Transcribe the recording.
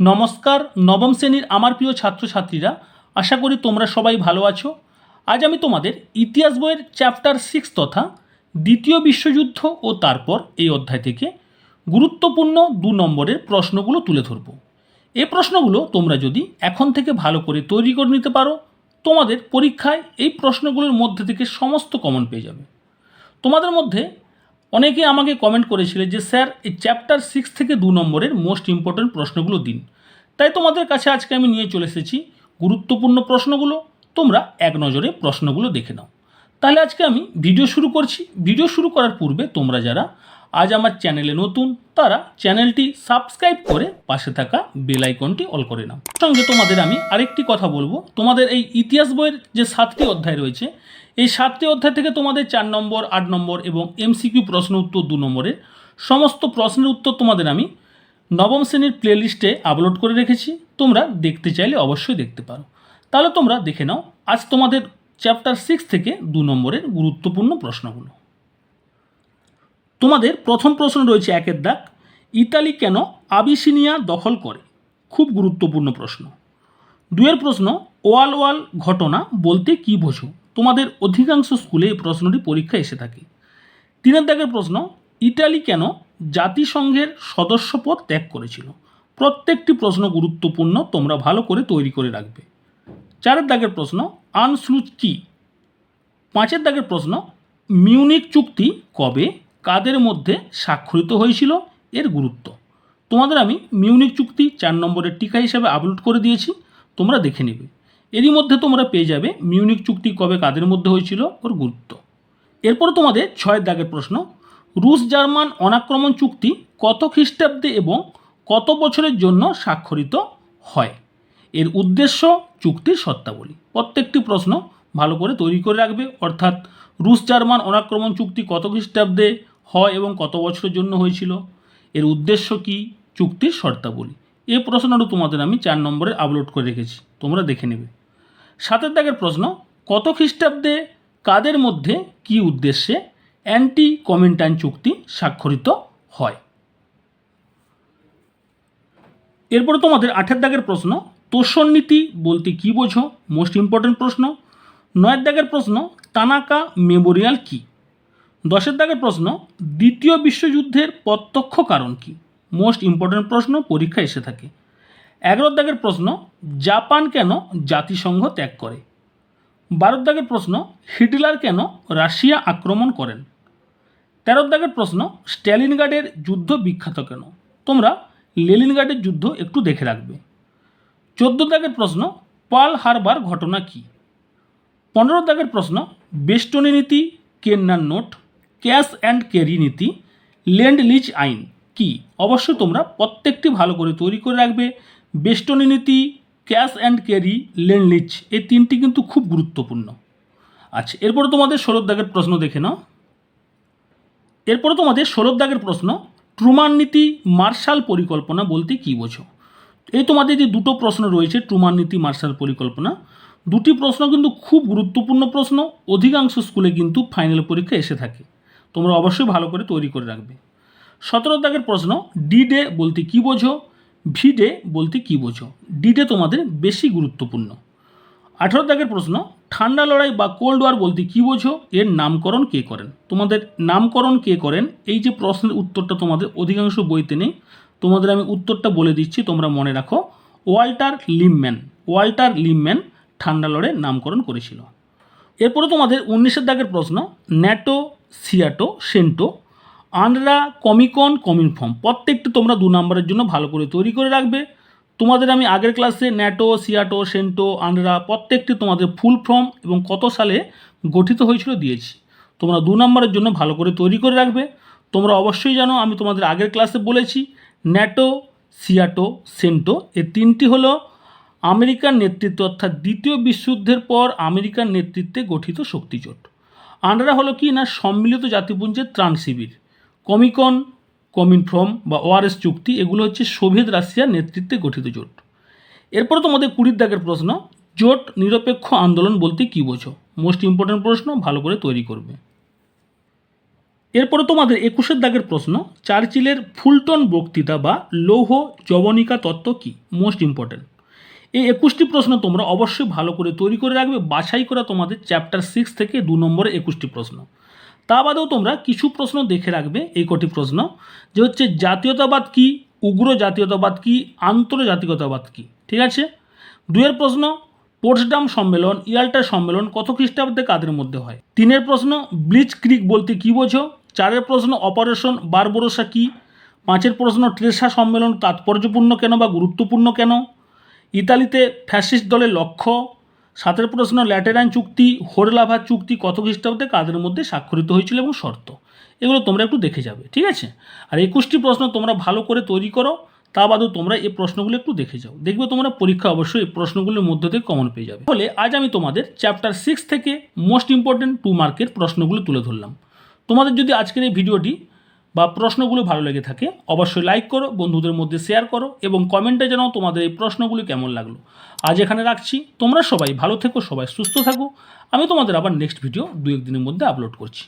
নমস্কার, নবম শ্রেণির আমার প্রিয় ছাত্রছাত্রীরা, আশা করি তোমরা সবাই ভালো আছো। আজ আমি তোমাদের ইতিহাস বইয়ের চ্যাপ্টার সিক্স তথা দ্বিতীয় বিশ্বযুদ্ধ ও তারপর এই অধ্যায় থেকে গুরুত্বপূর্ণ দু নম্বরের প্রশ্নগুলো তুলে ধরব। এ প্রশ্নগুলো তোমরা যদি এখন থেকে ভালো করে তৈরি করে নিতে পারো, তোমাদের পরীক্ষায় এই প্রশ্নগুলোর মধ্যে থেকে সমস্ত কমন পেয়ে যাবে। তোমাদের মধ্যে অনেকে আমাকে কমেন্ট করেছিলে যে, স্যার, এই চ্যাপ্টার সিক্স থেকে দু নম্বরের মোস্ট ইম্পর্ট্যান্ট প্রশ্নগুলো দিন। তাই তোমাদের কাছে আজকে আমি নিয়ে চলে এসেছি গুরুত্বপূর্ণ প্রশ্নগুলো। তোমরা এক নজরে প্রশ্নগুলো দেখে নাও। তাহলে আজকে আমি ভিডিও শুরু করছি। ভিডিও শুরু করার পূর্বে তোমরা যারা আজ আমার চ্যানেলে নতুন, তারা চ্যানেলটি সাবস্ক্রাইব করে পাশে থাকা বেল আইকনটি অল করে নাও। সঙ্গে তোমাদের আমি আরেকটি কথা বলব। তোমাদের এই ইতিহাস বইয়ের যে সাতটি অধ্যায় রয়েছে, এই সাতটি অধ্যায় থেকে তোমাদের চার নম্বর, আট নম্বর এবং এমসিকিউ প্রশ্ন উত্তর দু নম্বরের সমস্ত প্রশ্নের উত্তর তোমাদের আমি নবম শ্রেণির প্লেলিস্টে আপলোড করে রেখেছি। তোমরা দেখতে চাইলে অবশ্যই দেখতে পারো। তাহলে তোমরা দেখে নাও, আজ তোমাদের চ্যাপ্টার সিক্স থেকে দু নম্বরের গুরুত্বপূর্ণ প্রশ্নগুলো। তোমাদের প্রথম প্রশ্ন রয়েছে একের দাগ। ইতালি কেন আবিসিনিয়া দখল করে? খুব গুরুত্বপূর্ণ প্রশ্ন। দুয়ের প্রশ্ন, ওয়াল ওয়াল ঘটনা বলতে কি বোঝো? তোমাদের অধিকাংশ স্কুলে এই প্রশ্নটি পরীক্ষা এসে থাকে। তিনের দাগের প্রশ্ন ইটালি কেন জাতিসংঘের সদস্যপদ ত্যাগ করেছিল? প্রত্যেকটি প্রশ্ন গুরুত্বপূর্ণ, তোমরা ভালো করে তৈরি করে রাখবে। চারের দাগের প্রশ্ন আনস্লুজ কি পাঁচের দাগের প্রশ্ন মিউনিক চুক্তি কবে কাদের মধ্যে স্বাক্ষরিত হয়েছিল এর গুরুত্ব। তোমাদের আমি মিউনিক চুক্তি চার নম্বরের টিকা হিসাবে আপলোড করে দিয়েছি, তোমরা দেখে নেবে। এরই মধ্যে তোমরা পেয়ে যাবে মিউনিক চুক্তি কবে কাদের মধ্যে হয়েছিল ওর গুরুত্ব। এরপর তোমাদের ছয়ের দাগের প্রশ্ন, রুশ জার্মান অনাক্রমণ চুক্তি কত খ্রিস্টাব্দে এবং কত বছরের জন্য স্বাক্ষরিত হয়? এর উদ্দেশ্য চুক্তির সত্তাবলী প্রত্যেকটি প্রশ্ন ভালো করে তৈরি করে রাখবে, অর্থাৎ রুশ জার্মান অনাক্রমণ চুক্তি কত খ্রিস্টাব্দে হয় এবং কত বছরের জন্য হয়েছিল? এর উদ্দেশ্য কি? চুক্তির শর্তাবলী। এই প্রশ্নটা তোমাদের আমি চার নম্বরে আপলোড করে রেখেছি। তোমরা দেখে নেবে। সাতের দাগের প্রশ্ন, কত খ্রিস্টাব্দে কাদের মধ্যে কি উদ্দেশ্যে অ্যান্টি কমেন্টাইন চুক্তি স্বাক্ষরিত হয়? এরপরে তোমাদের আঠের দাগের প্রশ্ন, তোষণ নীতি বলতে কি বোঝো? মোস্ট ইম্পর্ট্যান্ট প্রশ্ন। নয়ের দাগের প্রশ্ন, তানাকা মেমোরিয়াল কি? দশের দাগের প্রশ্ন, দ্বিতীয় বিশ্বযুদ্ধের প্রত্যক্ষ কারণ কি? মোস্ট ইম্পর্ট্যান্ট প্রশ্ন পরীক্ষা এসে থাকে। এগারোর দাগের প্রশ্ন, জাপান কেন জাতিসংঘ ত্যাগ করে? বারোর দাগের প্রশ্ন, হিটলার কেন রাশিয়া আক্রমণ করেন? তেরোর দাগের প্রশ্ন, স্ট্যালিনগার্ডের যুদ্ধ বিখ্যাত কেন? তোমরা লেলিনগার্ডের যুদ্ধ একটু দেখে রাখবে। চোদ্দ দাগের প্রশ্ন পাল হারবার ঘটনা কি? পনেরো দাগের প্রশ্ন বেস্টনি নীতি কেন্নার নোট? ক্যাশ অ্যান্ড ক্যারি নীতি ল্যান্ড লিজ আইন কি? অবশ্যই তোমরা প্রত্যেকটি ভালো করে তৈরি করে রাখবে। বেস্টনি নীতি, cash and carry land lease এই তিনটি কিন্তু খুব গুরুত্বপূর্ণ। আচ্ছা এরপরে তোমাদের ষোলোর দাগের প্রশ্ন দেখে নাও। এরপরে তোমাদের ষোলোর দাগের প্রশ্ন, ট্রুমান নীতি, মার্শাল পরিকল্পনা বলতে কী বোঝো? এই তোমাদের যে দুটো প্রশ্ন রয়েছে, ট্রুমান নীতি, মার্শাল পরিকল্পনা, দুটি প্রশ্ন কিন্তু খুব গুরুত্বপূর্ণ প্রশ্ন, অধিকাংশ স্কুলে কিন্তু ফাইনাল পরীক্ষা এসে থাকে। তোমরা অবশ্যই ভালো করে তৈরি করে রাখবে। সতেরো দাগের প্রশ্ন ডি ডে বলতে কী বোঝো? ভি ডে বলতে কী বোঝো? ডি ডে তোমাদের বেশি গুরুত্বপূর্ণ। আঠেরো দাগের প্রশ্ন, ঠান্ডা লড়াই বা কোল্ড ওয়ার বলতে কী বোঝো? এর নামকরণ কে করেন? তোমাদের নামকরণ কে করেন? এই যে প্রশ্নের উত্তরটা তোমাদের অধিকাংশ বইতে নেই। তোমাদের আমি উত্তরটা বলে দিচ্ছি, তোমরা মনে রাখো। ওয়াল্টার লিমম্যান ওয়াল্টার লিমম্যান ঠান্ডা লড়াইয়ের নামকরণ করেছিল। এরপরে তোমাদের উনিশের দাগের প্রশ্ন, NATO SEATO, CENTO, UNRRA, Comecon Cominform প্রত্যেকটি তোমরা দু নম্বরের জন্য ভালো করে তৈরি করে রাখবে। তোমাদের আমি আগের ক্লাসে ন্যাটো, সিয়াটো, সেন্টো, আনরা প্রত্যেকটি তোমাদের ফুল ফর্ম এবং কত সালে গঠিত হয়েছিল দিয়েছি। তোমরা দু নম্বরের জন্য ভালো করে তৈরি করে রাখবে। তোমরা অবশ্যই জানো, আমি তোমাদের আগের ক্লাসে বলেছি, ন্যাটো, সিয়াটো, সেন্টো এই তিনটি হলো আমেরিকার নেতৃত্ব অর্থাৎ দ্বিতীয় বিশ্বযুদ্ধের পর আমেরিকার নেতৃত্বে গঠিত শক্তিজোট। আনরা হলো কি না সম্মিলিত জাতিপুঞ্জের ত্রাণ শিবির। কমিকন, কমিনফ্রম বা ওআরএস চুক্তি, এগুলো হচ্ছে সোভিয়েত রাশিয়ার নেতৃত্বে গঠিত জোট। এরপর তোমাদের কুড়ির দাগের প্রশ্ন, জোট নিরপেক্ষ আন্দোলন বলতে কী বোঝো? মোস্ট ইম্পর্ট্যান্ট প্রশ্ন, ভালো করে তৈরি করবে। এরপরে তোমাদের একুশের দাগের প্রশ্ন, চার্চিলের ফুলটন বক্তৃতা বা লৌহ যবনিকা তত্ত্ব কী? মোস্ট ইম্পর্ট্যান্ট এই একুশটি প্রশ্ন তোমরা অবশ্যই ভালো করে তৈরি করে রাখবে, বাছাই করা তোমাদের চ্যাপ্টার সিক্স থেকে দু নম্বরে একুশটি প্রশ্ন। তা বাদেও তোমরা কিছু প্রশ্ন দেখে রাখবে, এই কটি প্রশ্ন। যে হচ্ছে, জাতীয়তাবাদ কী? উগ্র জাতীয়তাবাদ কী? আন্তর্জাতিকতাবাদ কী? ঠিক আছে? দুয়ের প্রশ্ন পোর্টসডাম সম্মেলন, ইয়াল্টা সম্মেলন কত খ্রিস্টাব্দে কাদের মধ্যে হয়? তিনের প্রশ্ন, ব্লিচ ক্রিক বলতে কী বোঝো? চারের প্রশ্ন, অপারেশন বারবরসা কী? পাঁচের প্রশ্ন ট্রেসা সম্মেলন তাৎপর্যপূর্ণ কেন বা গুরুত্বপূর্ণ কেন? ইতালিতে ফ্যাসিস্ট দলের লক্ষ্য, সাতের প্রশ্ন ল্যাটেরান চুক্তি, হোরলাভা চুক্তি কত খ্রিস্টাব্দে কাদের মধ্যে স্বাক্ষরিত হয়েছিল এবং শর্ত? এগুলো তোমরা একটু দেখে যাবে, ঠিক আছে? আর একুশটি প্রশ্ন তোমরা ভালো করে তৈরি করো, তা বাদেও তোমরা এই প্রশ্নগুলো একটু দেখে যাও। দেখবে তোমরা পরীক্ষা অবশ্যই এই প্রশ্নগুলোর মধ্য থেকে কমন পেয়ে যাবে। ফলে আজ আমি তোমাদের চ্যাপ্টার সিক্স থেকে মোস্ট ইম্পর্টেন্ট টু মার্কের প্রশ্নগুলো তুলে ধরলাম। তোমাদের যদি আজকের এই ভিডিওটি বা প্রশ্নগুলো ভালো লেগে থাকে, অবশ্যই লাইক করো, বন্ধুদের মধ্যে শেয়ার করো এবং কমেন্টে জানাও তোমাদের এই প্রশ্নগুলি কেমন লাগল। আজ এখানে রাখছি। তোমরা সবাই ভালো থেকো, সবাই সুস্থ থাকো। আমি তোমাদের আবার নেক্সট ভিডিও দু একদিনের মধ্যে আপলোড করছি।